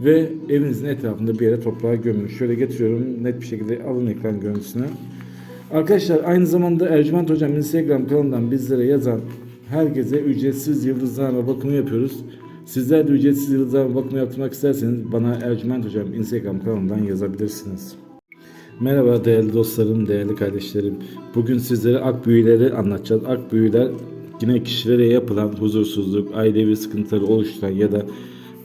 Ve evinizin etrafında bir yere toprağa gömün. Şöyle getiriyorum, net bir şekilde alın ekran görüntüsünü. Arkadaşlar aynı zamanda Ercüment Hocam Instagram kanalından bizlere yazan herkese ücretsiz yıldızlarla bakımı yapıyoruz. Sizler de ücretsiz yıldızlarla bakımı yaptırmak isterseniz bana Ercüment Hocam Instagram kanalından yazabilirsiniz. Merhaba değerli dostlarım, değerli kardeşlerim. Bugün sizlere ak büyüleri anlatacağız. Ak büyüler yine kişilere yapılan huzursuzluk, ailevi sıkıntıları oluşturan ya da